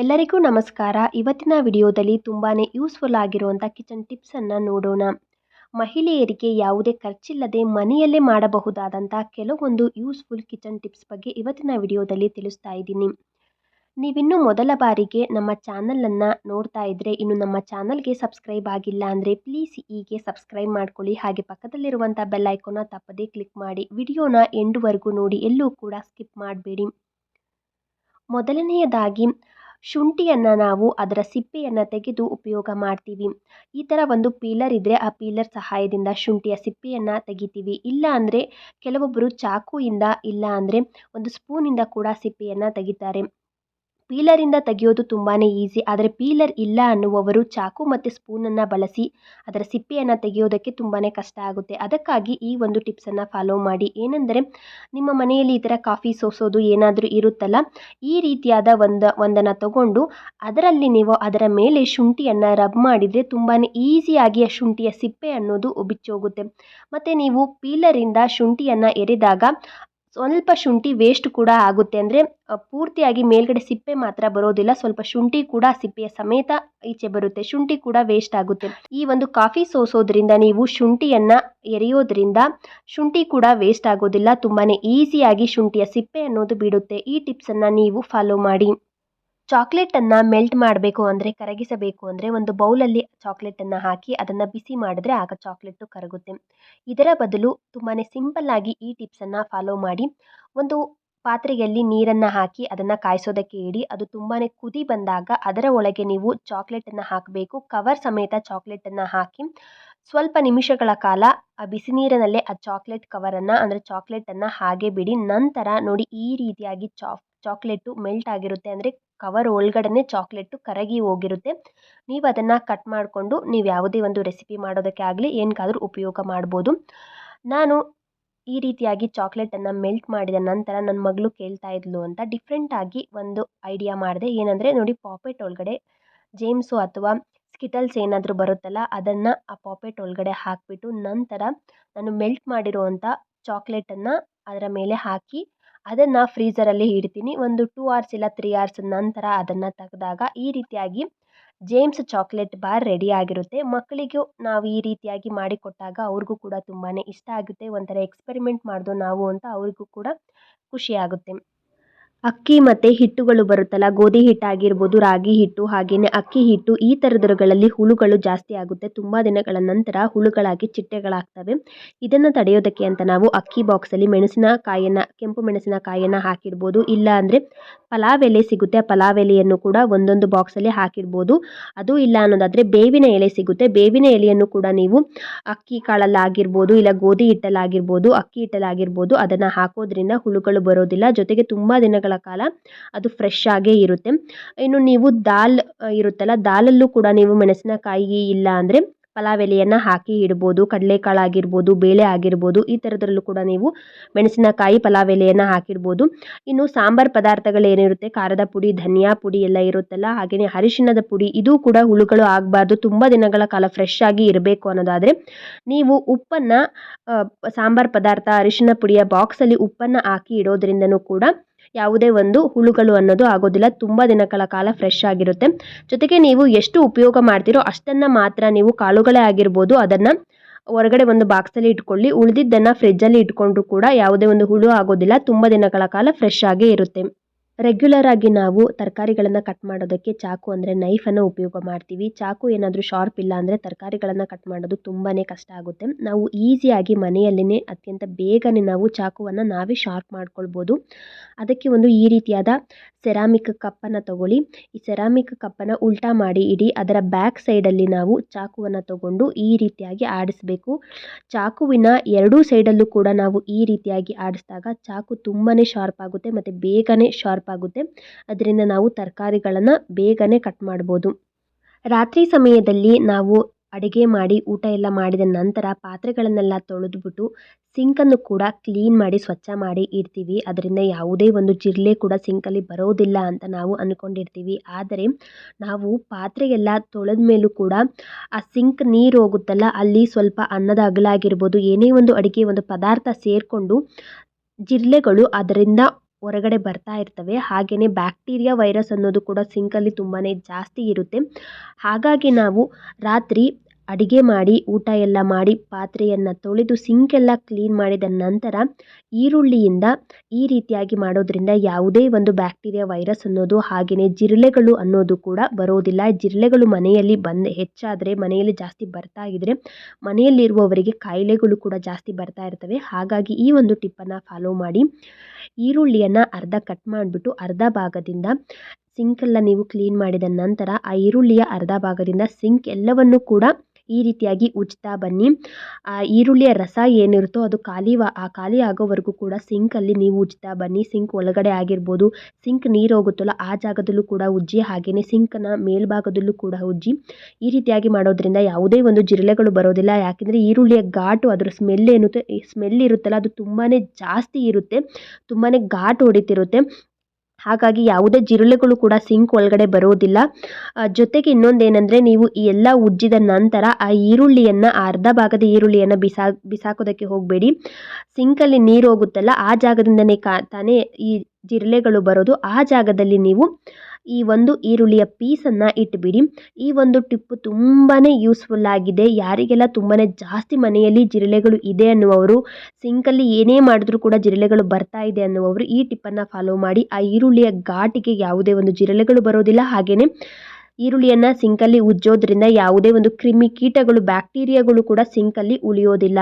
ಎಲ್ಲರಿಗೂ ನಮಸ್ಕಾರ. ಇವತ್ತಿನ ವಿಡಿಯೋದಲ್ಲಿ ತುಂಬಾ ಯೂಸ್ಫುಲ್ ಆಗಿರುವಂಥ ಕಿಚನ್ ಟಿಪ್ಸನ್ನು ನೋಡೋಣ. ಮಹಿಳೆಯರಿಗೆ ಯಾವುದೇ ಖರ್ಚಿಲ್ಲದೆ ಮನೆಯಲ್ಲೇ ಮಾಡಬಹುದಾದಂಥ ಕೆಲವೊಂದು ಯೂಸ್ಫುಲ್ ಕಿಚನ್ ಟಿಪ್ಸ್ ಬಗ್ಗೆ ಇವತ್ತಿನ ವಿಡಿಯೋದಲ್ಲಿ ತಿಳಿಸ್ತಾ ಇದ್ದೀನಿ. ನೀವಿನ್ನೂ ಮೊದಲ ಬಾರಿಗೆ ನಮ್ಮ ಚಾನಲನ್ನು ನೋಡ್ತಾ ಇದ್ದರೆ ಇನ್ನು ನಮ್ಮ ಚಾನಲ್ಗೆ ಸಬ್ಸ್ಕ್ರೈಬ್ ಆಗಿಲ್ಲ ಅಂದರೆ ಪ್ಲೀಸ್ ಈಗ ಸಬ್ಸ್ಕ್ರೈಬ್ ಮಾಡ್ಕೊಳ್ಳಿ. ಹಾಗೆ ಪಕ್ಕದಲ್ಲಿರುವಂಥ ಬೆಲ್ ಐಕೋನ ತಪ್ಪದೇ ಕ್ಲಿಕ್ ಮಾಡಿ. ವಿಡಿಯೋನ ಎಂಡುವರೆಗೂ ನೋಡಿ ಎಲ್ಲೂ ಕೂಡ ಸ್ಕಿಪ್ ಮಾಡಬೇಡಿ. ಮೊದಲನೆಯದಾಗಿ ಶುಂಠಿಯನ್ನು ನಾವು ಅದರ ಸಿಪ್ಪೆಯನ್ನು ತೆಗೆದು ಉಪಯೋಗ ಮಾಡ್ತೀವಿ. ಈ ಥರ ಒಂದು ಪೀಲರ್ ಇದ್ದರೆ ಆ ಪೀಲರ್ ಸಹಾಯದಿಂದ ಶುಂಠಿಯ ಸಿಪ್ಪೆಯನ್ನು ತೆಗಿತೀವಿ. ಇಲ್ಲ ಅಂದರೆ ಕೆಲವೊಬ್ಬರು ಚಾಕುಯಿಂದ ಇಲ್ಲ ಅಂದರೆ ಒಂದು ಸ್ಪೂನಿಂದ ಕೂಡ ಸಿಪ್ಪೆಯನ್ನು ತೆಗಿತಾರೆ. ಪೀಲರಿಂದ ತೆಗೆಯೋದು ತುಂಬಾ ಈಸಿ, ಆದರೆ ಪೀಲರ್ ಇಲ್ಲ ಅನ್ನುವವರು ಚಾಕು ಮತ್ತು ಸ್ಪೂನನ್ನು ಬಳಸಿ ಅದರ ಸಿಪ್ಪೆಯನ್ನು ತೆಗೆಯೋದಕ್ಕೆ ತುಂಬಾ ಕಷ್ಟ ಆಗುತ್ತೆ. ಅದಕ್ಕಾಗಿ ಈ ಒಂದು ಟಿಪ್ಸನ್ನು ಫಾಲೋ ಮಾಡಿ. ಏನೆಂದರೆ, ನಿಮ್ಮ ಮನೆಯಲ್ಲಿ ಈ ಥರ ಕಾಫಿ ಸೋಸೋದು ಏನಾದರೂ ಇರುತ್ತಲ್ಲ, ಈ ರೀತಿಯಾದ ಒಂದು, ಒಂದನ್ನು ತಗೊಂಡು ಅದರಲ್ಲಿ ನೀವು ಅದರ ಮೇಲೆ ಶುಂಠಿಯನ್ನು ರಬ್ ಮಾಡಿದರೆ ತುಂಬಾ ಈಸಿಯಾಗಿ ಆ ಶುಂಠಿಯ ಸಿಪ್ಪೆ ಅನ್ನೋದು ಬಿಚ್ಚೋಗುತ್ತೆ ಮತ್ತು ನೀವು ಪೀಲರಿಂದ ಶುಂಠಿಯನ್ನು ಎರೆದಾಗ ಸ್ವಲ್ಪ ಶುಂಠಿ ವೇಸ್ಟ್ ಕೂಡ ಆಗುತ್ತೆ ಅಂದರೆ ಪೂರ್ತಿಯಾಗಿ ಮೇಲ್ಗಡೆ ಸಿಪ್ಪೆ ಮಾತ್ರ ಬರೋದಿಲ್ಲ. ಸ್ವಲ್ಪ ಶುಂಠಿ ಕೂಡ ಸಿಪ್ಪೆಯ ಸಮೇತ ಈಚೆ ಬರುತ್ತೆ. ಶುಂಠಿ ಕೂಡ ವೇಸ್ಟ್ ಆಗುತ್ತೆ. ಈ ಒಂದು ಕಾಫಿ ಸೋಸೋದ್ರಿಂದ, ನೀವು ಶುಂಠಿಯನ್ನು ಎರೆಯೋದ್ರಿಂದ ಶುಂಠಿ ಕೂಡ ವೇಸ್ಟ್ ಆಗೋದಿಲ್ಲ. ತುಂಬಾ ಈಸಿಯಾಗಿ ಶುಂಠಿಯ ಸಿಪ್ಪೆ ಅನ್ನೋದು ಬಿಡುತ್ತೆ. ಈ ಟಿಪ್ಸನ್ನು ನೀವು ಫಾಲೋ ಮಾಡಿ. ಚಾಕ್ಲೇಟನ್ನು ಮೆಲ್ಟ್ ಮಾಡಬೇಕು ಅಂದರೆ, ಕರಗಿಸಬೇಕು ಅಂದರೆ ಒಂದು ಬೌಲಲ್ಲಿ ಚಾಕ್ಲೇಟನ್ನು ಹಾಕಿ ಅದನ್ನು ಬಿಸಿ ಮಾಡಿದ್ರೆ ಆಗ ಚಾಕ್ಲೇಟು ಕರಗುತ್ತೆ. ಇದರ ಬದಲು ತುಂಬಾ ಸಿಂಪಲ್ಲಾಗಿ ಈ ಟಿಪ್ಸನ್ನು ಫಾಲೋ ಮಾಡಿ. ಒಂದು ಪಾತ್ರೆಯಲ್ಲಿ ನೀರನ್ನು ಹಾಕಿ ಅದನ್ನು ಕಾಯಿಸೋದಕ್ಕೆ ಇಡಿ. ಅದು ತುಂಬಾ ಕುದಿ ಬಂದಾಗ ಅದರ ಒಳಗೆ ನೀವು ಚಾಕ್ಲೇಟನ್ನು ಹಾಕಬೇಕು. ಕವರ್ ಸಮೇತ ಚಾಕ್ಲೇಟನ್ನು ಹಾಕಿ ಸ್ವಲ್ಪ ನಿಮಿಷಗಳ ಕಾಲ ಆ ಬಿಸಿ ನೀರಿನಲ್ಲೇ ಆ ಚಾಕ್ಲೇಟ್ ಕವರನ್ನು ಅಂದರೆ ಚಾಕ್ಲೇಟನ್ನು ಹಾಗೆ ಬಿಡಿ. ನಂತರ ನೋಡಿ ಈ ರೀತಿಯಾಗಿ ಚಾಕ್ ಚಾಕ್ಲೇಟು ಮೆಲ್ಟ್ ಆಗಿರುತ್ತೆ ಅಂದರೆ ಕವರ್ ಒಳಗಡೆನೇ ಚಾಕ್ಲೇಟು ಕರಗಿ ಹೋಗಿರುತ್ತೆ. ನೀವು ಅದನ್ನು ಕಟ್ ಮಾಡಿಕೊಂಡು ನೀವು ಯಾವುದೇ ಒಂದು ರೆಸಿಪಿ ಮಾಡೋದಕ್ಕೆ ಆಗಲಿ ಏನಕ್ಕಾದ್ರೂ ಉಪಯೋಗ ಮಾಡ್ಬೋದು. ನಾನು ಈ ರೀತಿಯಾಗಿ ಚಾಕ್ಲೇಟನ್ನು ಮೆಲ್ಟ್ ಮಾಡಿದ ನಂತರ ನನ್ನ ಮಗಳು ಕೇಳ್ತಾ ಇದ್ಲು ಅಂತ ಡಿಫ್ರೆಂಟಾಗಿ ಒಂದು ಐಡಿಯಾ ಮಾಡಿದೆ. ಏನಂದರೆ ನೋಡಿ ಪಾಪೆಟ್ ಒಳಗಡೆ ಜೇಮ್ಸು ಅಥವಾ ಸ್ಕಿಟಲ್ಸ್ ಏನಾದರೂ ಬರುತ್ತಲ್ಲ, ಅದನ್ನು ಆ ಪಾಪೆಟ್ ಒಳಗಡೆ ಹಾಕಿಬಿಟ್ಟು ನಂತರ ನಾನು ಮೆಲ್ಟ್ ಮಾಡಿರುವಂಥ ಚಾಕ್ಲೇಟನ್ನು ಅದರ ಮೇಲೆ ಹಾಕಿ ಅದನ್ನು ಫ್ರೀಝರಲ್ಲಿ ಇಡ್ತೀನಿ. ಒಂದು ಟೂ ಅವರ್ಸ್ ಇಲ್ಲ ತ್ರೀ ಅವರ್ಸ್ ನಂತರ ಅದನ್ನು ತೆಗೆದಾಗ ಈ ರೀತಿಯಾಗಿ ಜೇಮ್ಸ್ ಚಾಕ್ಲೇಟ್ ಬಾರ್ ರೆಡಿ ಆಗಿರುತ್ತೆ. ಮಕ್ಕಳಿಗೂ ನಾವು ಈ ರೀತಿಯಾಗಿ ಮಾಡಿಕೊಟ್ಟಾಗ ಅವ್ರಿಗೂ ಕೂಡ ತುಂಬಾ ಇಷ್ಟ ಆಗುತ್ತೆ. ಒಂಥರ ಎಕ್ಸ್ಪೆರಿಮೆಂಟ್ ಮಾಡ್ದೋ ನಾವು ಅಂತ ಅವ್ರಿಗೂ ಕೂಡ ಖುಷಿಯಾಗುತ್ತೆ ಅಕ್ಕಿ ಮತ್ತು ಹಿಟ್ಟುಗಳು ಬರುತ್ತಲ್ಲ, ಗೋಧಿ ಹಿಟ್ಟಾಗಿರ್ಬೋದು ರಾಗಿ ಹಿಟ್ಟು ಹಾಗೆಯೇ ಅಕ್ಕಿ ಹಿಟ್ಟು ಈ ಥರದ್ರುಗಳಲ್ಲಿ ಹುಳುಗಳು ಜಾಸ್ತಿ ಆಗುತ್ತೆ. ತುಂಬ ದಿನಗಳ ನಂತರ ಹುಳುಗಳಾಗಿ ಚಿಟ್ಟೆಗಳಾಗ್ತವೆ. ಇದನ್ನು ತಡೆಯೋದಕ್ಕೆ ಅಂತ ನಾವು ಅಕ್ಕಿ ಬಾಕ್ಸಲ್ಲಿ ಮೆಣಸಿನಕಾಯಿಯನ್ನು, ಕೆಂಪು ಮೆಣಸಿನಕಾಯಿಯನ್ನು ಹಾಕಿರ್ಬೋದು ಇಲ್ಲ ಅಂದರೆ ಪಲಾವ್ ಎಲೆ ಸಿಗುತ್ತೆ. ಪಲಾವ್ ಎಲೆಯನ್ನು ಕೂಡ ಒಂದೊಂದು ಬಾಕ್ಸಲ್ಲಿ ಹಾಕಿರ್ಬೋದು ಅದು ಇಲ್ಲ ಅನ್ನೋದಾದರೆ ಬೇವಿನ ಎಲೆ ಸಿಗುತ್ತೆ. ಬೇವಿನ ಎಲೆಯನ್ನು ಕೂಡ ನೀವು ಅಕ್ಕಿ ಕಾಳಲ್ಲಾಗಿರ್ಬೋದು, ಇಲ್ಲ ಗೋಧಿ ಹಿಟ್ಟಲ್ಲಾಗಿರ್ಬೋದು, ಅಕ್ಕಿ ಹಿಟ್ಟಲ್ಲಾಗಿರ್ಬೋದು, ಅದನ್ನು ಹಾಕೋದ್ರಿಂದ ಹುಳುಗಳು ಬರೋದಿಲ್ಲ. ಜೊತೆಗೆ ತುಂಬ ದಿನಗಳ ಕಾಲ ಅದು ಫ್ರೆಶ್ ಆಗೇ ಇರುತ್ತೆ. ಇನ್ನು ನೀವು ದಾಲ್ ಇರುತ್ತಲ್ಲ, ದಾಲಲ್ಲೂ ಕೂಡ ನೀವು ಮೆಣಸಿನಕಾಯಿ ಇಲ್ಲ ಅಂದರೆ ಪಲಾವ್ ಎಲೆಯನ್ನು ಹಾಕಿ ಇಡ್ಬೋದು, ಕಡಲೆಕಾಳು ಆಗಿರ್ಬೋದು, ಬೇಳೆ ಆಗಿರ್ಬೋದು, ಈ ಥರದ್ರಲ್ಲೂ ಕೂಡ ನೀವು ಮೆಣಸಿನಕಾಯಿ, ಪಲಾವ್ ಎಲೆಯನ್ನು ಹಾಕಿರ್ಬೋದು ಇನ್ನು ಸಾಂಬಾರು ಪದಾರ್ಥಗಳೇನಿರುತ್ತೆ, ಖಾರದ ಪುಡಿ, ಧನಿಯಾ ಪುಡಿ ಎಲ್ಲ ಇರುತ್ತಲ್ಲ ಹಾಗೆಯೇ ಅರಿಶಿಣದ ಪುಡಿ, ಇದು ಕೂಡ ಹುಳುಗಳು ಆಗಬಾರ್ದು, ತುಂಬ ದಿನಗಳ ಕಾಲ ಫ್ರೆಶ್ ಆಗಿ ಇರಬೇಕು ಅನ್ನೋದಾದರೆ, ನೀವು ಉಪ್ಪನ್ನು ಸಾಂಬಾರು ಪದಾರ್ಥ, ಅರಿಶಿಣ ಪುಡಿಯ ಬಾಕ್ಸಲ್ಲಿ ಉಪ್ಪನ್ನು ಹಾಕಿ ಇಡೋದ್ರಿಂದನೂ ಕೂಡ ಯಾವುದೇ ಒಂದು ಹುಳುಗಳು ಅನ್ನೋದು ಆಗೋದಿಲ್ಲ. ತುಂಬ ದಿನಗಳ ಕಾಲ ಫ್ರೆಶ್ ಆಗಿರುತ್ತೆ. ಜೊತೆಗೆ ನೀವು ಎಷ್ಟು ಉಪಯೋಗ ಮಾಡ್ತೀರೋ ಅಷ್ಟನ್ನು ಮಾತ್ರ ನೀವು ಕಾಳುಗಳೇ ಆಗಿರ್ಬೋದು. ಅದನ್ನು ಹೊರಗಡೆ ಒಂದು ಬಾಕ್ಸಲ್ಲಿ ಇಟ್ಕೊಳ್ಳಿ. ಉಳಿದಿದ್ದನ್ನು ಫ್ರಿಜ್ಜಲ್ಲಿ ಇಟ್ಕೊಂಡ್ರೂ ಕೂಡ ಯಾವುದೇ ಒಂದು ಹುಳು ಆಗೋದಿಲ್ಲ. ತುಂಬ ದಿನಗಳ ಕಾಲ ಫ್ರೆಶ್ ಆಗೇ ಇರುತ್ತೆ. ರೆಗ್ಯುಲರ್ ಆಗಿ ನಾವು ತರಕಾರಿಗಳನ್ನು ಕಟ್ ಮಾಡೋದಕ್ಕೆ ಚಾಕು ಅಂದರೆ ನೈಫನ್ನು ಉಪಯೋಗ ಮಾಡ್ತೀವಿ. ಚಾಕು ಏನಾದರೂ ಶಾರ್ಪ್ ಇಲ್ಲ ಅಂದರೆ ತರಕಾರಿಗಳನ್ನು ಕಟ್ ಮಾಡೋದು ತುಂಬಾ ಕಷ್ಟ ಆಗುತ್ತೆ. ನಾವು ಈಸಿಯಾಗಿ ಮನೆಯಲ್ಲೇ ಅತ್ಯಂತ ಬೇಗನೆ ನಾವು ಚಾಕುವನ್ನು ನಾವೇ ಶಾರ್ಪ್ ಮಾಡ್ಕೊಳ್ಬೋದು. ಅದಕ್ಕೆ ಒಂದು ಈ ರೀತಿಯಾದ ಸೆರಾಮಿಕ್ ಕಪ್ಪನ್ನು ತಗೊಳ್ಳಿ. ಈ ಸೆರಾಮಿಕ್ ಕಪ್ಪನ್ನು ಉಲ್ಟಾ ಮಾಡಿ ಇಡಿ. ಅದರ ಬ್ಯಾಕ್ ಸೈಡಲ್ಲಿ ನಾವು ಚಾಕುವನ್ನು ತಗೊಂಡು ಈ ರೀತಿಯಾಗಿ ಆಡಿಸ್ಬೇಕು. ಚಾಕುವಿನ ಎರಡೂ ಸೈಡಲ್ಲೂ ಕೂಡ ನಾವು ಈ ರೀತಿಯಾಗಿ ಆಡಿಸಿದಾಗ ಚಾಕು ತುಂಬಾ ಶಾರ್ಪ್ ಆಗುತ್ತೆ ಮತ್ತು ಬೇಗನೆ ಶಾರ್ಪ್ ಆಗುತ್ತೆ. ಅದರಿಂದ ನಾವು ತರಕಾರಿಗಳನ್ನು ಬೇಗನೆ ಕಟ್ ಮಾಡ್ಬೋದು. ರಾತ್ರಿ ಸಮಯದಲ್ಲಿ ನಾವು ಅಡುಗೆ ಮಾಡಿ ಊಟ ಎಲ್ಲ ಮಾಡಿದ ನಂತರ ಪಾತ್ರೆಗಳನ್ನೆಲ್ಲ ತೊಳೆದ್ಬಿಟ್ಟು ಸಿಂಕನ್ನು ಕೂಡ ಕ್ಲೀನ್ ಮಾಡಿ ಸ್ವಚ್ಛ ಮಾಡಿ ಇಡ್ತೀವಿ. ಅದರಿಂದ ಯಾವುದೇ ಒಂದು ಜಿರಳೆ ಕೂಡ ಸಿಂಕಲ್ಲಿ ಬರೋದಿಲ್ಲ ಅಂತ ನಾವು ಅಂದ್ಕೊಂಡಿರ್ತೀವಿ ಆದರೆ ನಾವು ಪಾತ್ರೆ ಎಲ್ಲ ತೊಳೆದ ಮೇಲೂ ಕೂಡ ಆ ಸಿಂಕ್ ನೀರು ಹೋಗುತ್ತಲ್ಲ, ಅಲ್ಲಿ ಸ್ವಲ್ಪ ಅನ್ನದ ಅಗಲ ಆಗಿರ್ಬೋದು, ಏನೇ ಒಂದು ಅಡುಗೆ ಒಂದು ಪದಾರ್ಥ ಸೇರಿಕೊಂಡು ಜಿರಳೆಗಳು ಅದರಿಂದ ಹೊರಗಡೆ ಬರ್ತಾ ಇರ್ತವೆ. ಹಾಗೆಯೇ ಬ್ಯಾಕ್ಟೀರಿಯಾ ವೈರಸ್ ಅನ್ನೋದು ಕೂಡ ಸಿಂಕಲ್ಲಿ ತುಂಬಾ ಜಾಸ್ತಿ ಇರುತ್ತೆ. ಹಾಗಾಗಿ ನಾವು ರಾತ್ರಿ ಅಡಿಗೆ ಮಾಡಿ, ಊಟ ಎಲ್ಲ ಮಾಡಿ, ಪಾತ್ರೆಯನ್ನು ತೊಳೆದು ಸಿಂಕೆಲ್ಲ ಕ್ಲೀನ್ ಮಾಡಿದ ನಂತರ ಈರುಳ್ಳಿಯಿಂದ ಈ ರೀತಿಯಾಗಿ ಮಾಡೋದ್ರಿಂದ ಯಾವುದೇ ಒಂದು ಬ್ಯಾಕ್ಟೀರಿಯಾ ವೈರಸ್ ಅನ್ನೋದು ಹಾಗೆಯೇ ಜಿರಳೆಗಳು ಅನ್ನೋದು ಕೂಡ ಬರೋದಿಲ್ಲ. ಜಿರಳೆಗಳು ಮನೆಯಲ್ಲಿ ಬಂದು ಹೆಚ್ಚಾದರೆ ಮನೆಯಲ್ಲಿ ಜಾಸ್ತಿ ಬರ್ತಾ ಇದ್ದರೆ ಮನೆಯಲ್ಲಿರುವವರಿಗೆ ಕಾಯಿಲೆಗಳು ಕೂಡ ಜಾಸ್ತಿ ಬರ್ತಾ ಇರ್ತವೆ. ಹಾಗಾಗಿ ಈ ಒಂದು ಟಿಪ್ಪನ್ನು ಫಾಲೋ ಮಾಡಿ. ಈರುಳ್ಳಿಯನ್ನು ಅರ್ಧ ಕಟ್ ಮಾಡಿಬಿಟ್ಟು ಅರ್ಧ ಭಾಗದಿಂದ ಸಿಂಕೆಲ್ಲ ನೀವು ಕ್ಲೀನ್ ಮಾಡಿದ ನಂತರ ಆ ಈರುಳ್ಳಿಯ ಅರ್ಧ ಭಾಗದಿಂದ ಸಿಂಕ್ ಎಲ್ಲವನ್ನು ಕೂಡ ಈ ರೀತಿಯಾಗಿ ಉಜ್ತಾ ಬನ್ನಿ. ಆ ಈರುಳ್ಳಿಯ ರಸ ಏನಿರುತ್ತೋ ಅದು ಖಾಲಿ ಆ ಖಾಲಿ ಆಗೋವರೆಗೂ ಕೂಡ ಸಿಂಕಲ್ಲಿ ನೀವು ಉಜ್ತಾ ಬನ್ನಿ. ಸಿಂಕ್ ಒಳಗಡೆ ಆಗಿರ್ಬೋದು. ಸಿಂಕ್ ನೀರು ಹೋಗುತ್ತಲ್ಲ ಆ ಜಾಗದಲ್ಲೂ ಕೂಡ ಉಜ್ಜಿ ಹಾಗೆಯೇ ಸಿಂಕ್ನ ಮೇಲ್ಭಾಗದಲ್ಲೂ ಕೂಡ ಉಜ್ಜಿ. ಈ ರೀತಿಯಾಗಿ ಮಾಡೋದ್ರಿಂದ ಯಾವುದೇ ಒಂದು ಜಿರಳೆಗಳು ಬರೋದಿಲ್ಲ. ಯಾಕೆಂದರೆ ಈರುಳ್ಳಿಯ ಘಾಟು, ಅದರ ಸ್ಮೆಲ್ ಏನು ಸ್ಮೆಲ್ ಇರುತ್ತಲ್ಲ, ಅದು ತುಂಬಾ ಜಾಸ್ತಿ ಇರುತ್ತೆ. ತುಂಬಾ ಘಾಟು ಹೊಡಿತಿರುತ್ತೆ. ಹಾಗಾಗಿ ಯಾವುದೇ ಜಿರಳೆಗಳು ಕೂಡ ಸಿಂಕ್ ಒಳಗಡೆ ಬರೋದಿಲ್ಲ. ಜೊತೆಗೆ ಇನ್ನೊಂದೇನೆಂದರೆ ನೀವು ಈ ಎಲ್ಲ ಉಜ್ಜಿದ ನಂತರ ಆ ಈರುಳ್ಳಿಯನ್ನು, ಅರ್ಧ ಭಾಗದ ಈರುಳ್ಳಿಯನ್ನು ಬಿಸಾ, ಬಿಸಾಕೋದಕ್ಕೆ ಹೋಗಬೇಡಿ. ಸಿಂಕಲ್ಲಿ ನೀರು ಹೋಗುತ್ತಲ್ಲ, ಆ ಜಾಗದಿಂದನೇ ಕಾ, ತಾನೇ ಈ ಜಿರಳೆಗಳು ಬರೋದು ಆ ಜಾಗದಲ್ಲಿ ನೀವು ಈ ಒಂದು ಈರುಳ್ಳಿಯ ಪೀಸನ್ನು ಇಟ್ಬಿಡಿ. ಈ ಒಂದು ಟಿಪ್ಪು ತುಂಬಾ ಯೂಸ್ಫುಲ್ ಆಗಿದೆ. ಯಾರಿಗೆಲ್ಲ ತುಂಬಾ ಜಾಸ್ತಿ ಮನೆಯಲ್ಲಿ ಜಿರಳೆಗಳು ಇದೆ ಅನ್ನುವವರು ಸಿಂಕಲ್ಲಿ ಏನೇ ಮಾಡಿದ್ರೂ ಕೂಡ ಜಿರಳೆಗಳು ಬರ್ತಾ ಇದೆ ಅನ್ನುವವರು ಈ ಟಿಪ್ಪನ್ನು ಫಾಲೋ ಮಾಡಿ. ಆ ಈರುಳ್ಳಿಯ ಘಾಟಿಗೆ ಯಾವುದೇ ಒಂದು ಜಿರಳೆಗಳು ಬರೋದಿಲ್ಲ. ಹಾಗೆಯೇ ಈರುಳ್ಳಿಯನ್ನು ಸಿಂಕಲ್ಲಿ ಉಜ್ಜೋದ್ರಿಂದ ಯಾವುದೇ ಒಂದು ಕ್ರಿಮಿ ಕೀಟಗಳು ಬ್ಯಾಕ್ಟೀರಿಯಾಗಳು ಕೂಡ ಸಿಂಕಲ್ಲಿ ಉಳಿಯೋದಿಲ್ಲ.